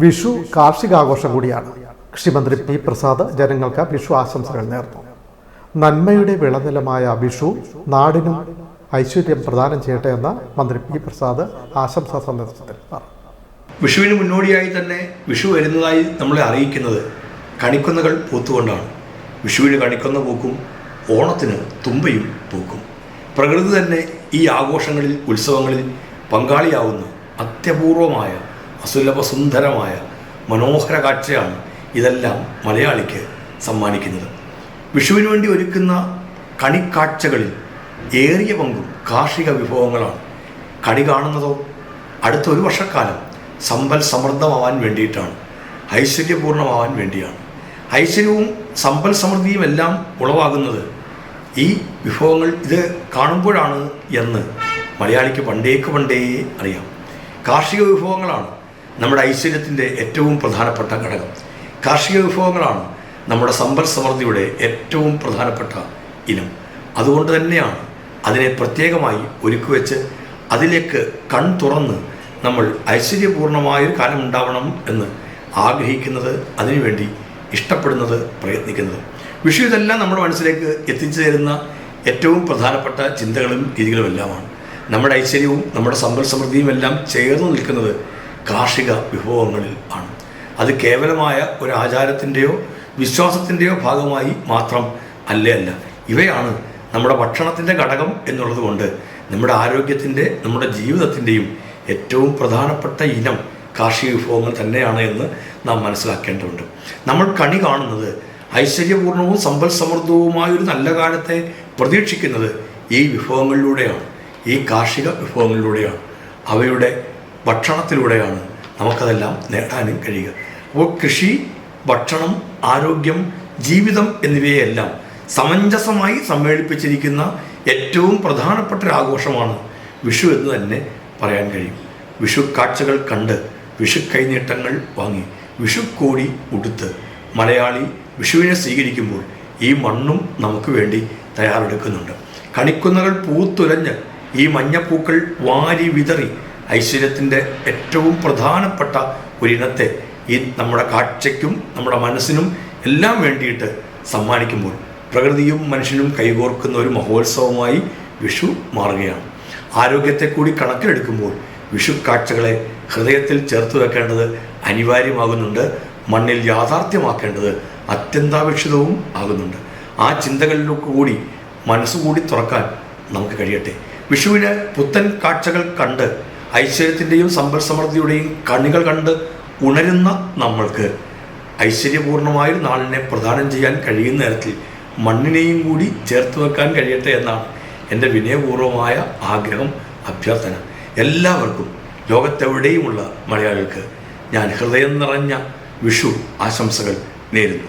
വിഷു കാർഷികാഘോഷം കൂടിയാണ്. കൃഷിമന്ത്രി പി പ്രസാദ് ജനങ്ങൾക്ക് വിഷു ആശംസകൾ നേർന്നു. നന്മയുടെ വിളനിലമായ വിഷു നാടിനും ഐശ്വര്യം പ്രദാനം ചെയ്യട്ടെ എന്ന് മന്ത്രി പി പ്രസാദ് ആശംസാ സന്ദേശത്തിൽ പറഞ്ഞു. വിഷുവിന് മുന്നോടിയായി തന്നെ വിഷു വരുന്നതായി നമ്മളെ അറിയിക്കുന്നത് കണിക്കൊന്നകൾ പൂത്തുകൊണ്ടാണ്. വിഷുവിന് കണിക്കൊന്ന പൂക്കും ഓണത്തിന് തുമ്പയും പൂക്കും. പ്രകൃതി തന്നെ ഈ ആഘോഷങ്ങളിൽ ഉത്സവങ്ങളിൽ പങ്കാളിയാവുന്ന അത്യപൂർവമായ അസുലഭ സുന്ദരമായ മനോഹര കാഴ്ചയാണ് ഇതെല്ലാം മലയാളിക്ക് സമ്മാനിക്കുന്നത്. വിഷുവിന് വേണ്ടി ഒരുക്കുന്ന കണിക്കാഴ്ചകളിൽ ഏറിയ പങ്കും കാർഷിക വിഭവങ്ങളാണ്. കണി കാണുന്നതോ അടുത്ത ഒരു വർഷക്കാലം സമ്പൽ സമൃദ്ധമാവാൻ വേണ്ടിയിട്ടാണ്. ഐശ്വര്യപൂർണമാവാൻ വേണ്ടിയാണ്. ഐശ്വര്യവും സമ്പൽ സമൃദ്ധിയും എല്ലാം ഉളവാകുന്നത് ഈ വിഭവങ്ങൾ ഇത് കാണുമ്പോഴാണ് എന്ന് മലയാളിക്ക് പണ്ടേക്ക് പണ്ടേ അറിയാം. കാർഷിക വിഭവങ്ങളാണ് നമ്മുടെ ഐശ്വര്യത്തിന്റെ ഏറ്റവും പ്രധാനപ്പെട്ട ഘടകം. കാർഷിക വിഭവങ്ങളാണ് നമ്മുടെ സമ്പൽ സമൃദ്ധിയുടെ ഏറ്റവും പ്രധാനപ്പെട്ട ഇനം. അതുകൊണ്ട് തന്നെയാണ് അതിനെ പ്രത്യേകമായി ഒരുക്കുവെച്ച് അതിലേക്ക് കൺ തുറന്ന് നമ്മൾ ഐശ്വര്യപൂർണമായൊരു കാലം ഉണ്ടാവണം എന്ന് ആഗ്രഹിക്കുന്നത് അതിനുവേണ്ടി ഇഷ്ടപ്പെടുന്നത് പ്രയത്നിക്കുന്നത്. വിഷു ഇതെല്ലാം നമ്മുടെ മനസ്സിലേക്ക് എത്തിച്ചു തരുന്ന ഏറ്റവും പ്രധാനപ്പെട്ട ചിന്തകളും രീതികളും എല്ലാമാണ് നമ്മുടെ ഐശ്വര്യവും നമ്മുടെ സമ്പൽ സമൃദ്ധിയും എല്ലാം ചേർന്ന് നിൽക്കുന്നത് കാർഷിക വിഭവങ്ങളിൽ ആണ്. അത് കേവലമായ ഒരു ആചാരത്തിന്റെയോ വിശ്വാസത്തിന്റെയോ ഭാഗമായി മാത്രം അല്ലേ അല്ല. ഇവയാണ് നമ്മുടെ ഭക്ഷണത്തിന്റെ ഘടകം എന്നുള്ളത് കൊണ്ട് നമ്മുടെ ആരോഗ്യത്തിന്റെ നമ്മുടെ ജീവിതത്തിന്റെയും ഏറ്റവും പ്രധാനപ്പെട്ട ഇനം കാർഷിക വിഭവങ്ങൾ തന്നെയാണ് എന്ന് നാം മനസ്സിലാക്കേണ്ടതുണ്ട്. നമ്മൾ കണി കാണുന്നത് ഐശ്വര്യപൂർണവും സമ്പൽ സമൃദ്ധവുമായൊരു നല്ല കാലത്തെ പ്രതീക്ഷിക്കുന്നത് ഈ വിഭവങ്ങളിലൂടെയാണ് ഈ കാർഷിക വിഭവങ്ങളിലൂടെയാണ്. അവയുടെ ഭക്ഷണത്തിലൂടെയാണ് നമുക്കതെല്ലാം നേടാനും കഴിയുക. അപ്പോൾ കൃഷി ഭക്ഷണം ആരോഗ്യം ജീവിതം എന്നിവയെല്ലാം സമഞ്ജസമായി സമ്മേളിപ്പിച്ചിരിക്കുന്ന ഏറ്റവും പ്രധാനപ്പെട്ട ഒരു ആഘോഷമാണ് വിഷു എന്ന് തന്നെ പറയാൻ കഴിയും. വിഷു കാഴ്ചകൾ കണ്ട് വിഷു കൈനീട്ടങ്ങൾ വാങ്ങി വിഷു കോടി ഉടുത്ത് മലയാളി വിഷുവിനെ സ്വീകരിക്കുമ്പോൾ ഈ മണ്ണും നമുക്ക് വേണ്ടി തയ്യാറെടുക്കുന്നുണ്ട്. കണിക്കുന്നകൾ പൂത്തുലഞ്ഞ് ഈ മഞ്ഞപ്പൂക്കൾ വാരി വിതറി ഐശ്വര്യത്തിന്റെ ഏറ്റവും പ്രധാനപ്പെട്ട ഒരിനത്തെ ഈ നമ്മുടെ കാഴ്ചയ്ക്കും നമ്മുടെ മനസ്സിനും എല്ലാം വേണ്ടിയിട്ട് സമ്മാനിക്കുമ്പോൾ പ്രകൃതിയും മനുഷ്യനും കൈകോർക്കുന്ന ഒരു മഹോത്സവമായി വിഷു മാറുകയാണ്. ആരോഗ്യത്തെ കൂടി കണക്കിലെടുക്കുമ്പോൾ വിഷു കാഴ്ചകളെ ഹൃദയത്തിൽ ചേർത്ത് വെക്കേണ്ടത് അനിവാര്യമാകുന്നുണ്ട്. മണ്ണിൽ യാഥാർത്ഥ്യമാക്കേണ്ടത് അത്യന്താപേക്ഷിതവും ആകുന്നുണ്ട്. ആ ചിന്തകളിലൊക്കെ കൂടി മനസ്സുകൂടി തുറക്കാൻ നമുക്ക് കഴിയട്ടെ. വിഷുവിന് പുത്തൻ കാഴ്ചകൾ കണ്ട് ഐശ്വര്യത്തിന്റെയും സമ്പൽ സമൃദ്ധിയുടെയും കണികൾ കണ്ട് ഉണരുന്ന നമ്മൾക്ക് ഐശ്വര്യപൂർണമായൊരു നാളിനെ പ്രദാനം ചെയ്യാൻ കഴിയുന്ന തരത്തിൽ മണ്ണിനെയും കൂടി ചേർത്ത് വെക്കാൻ കഴിയട്ടെ എന്നാണ് എന്റെ വിനയപൂർവമായ ആഗ്രഹം അഭ്യർത്ഥന. എല്ലാവർക്കും ലോകത്തെവിടെയുമുള്ള മലയാളികൾക്ക് ഞാൻ ഹൃദയം നിറഞ്ഞ വിഷു ആശംസകൾ നേരുന്നു.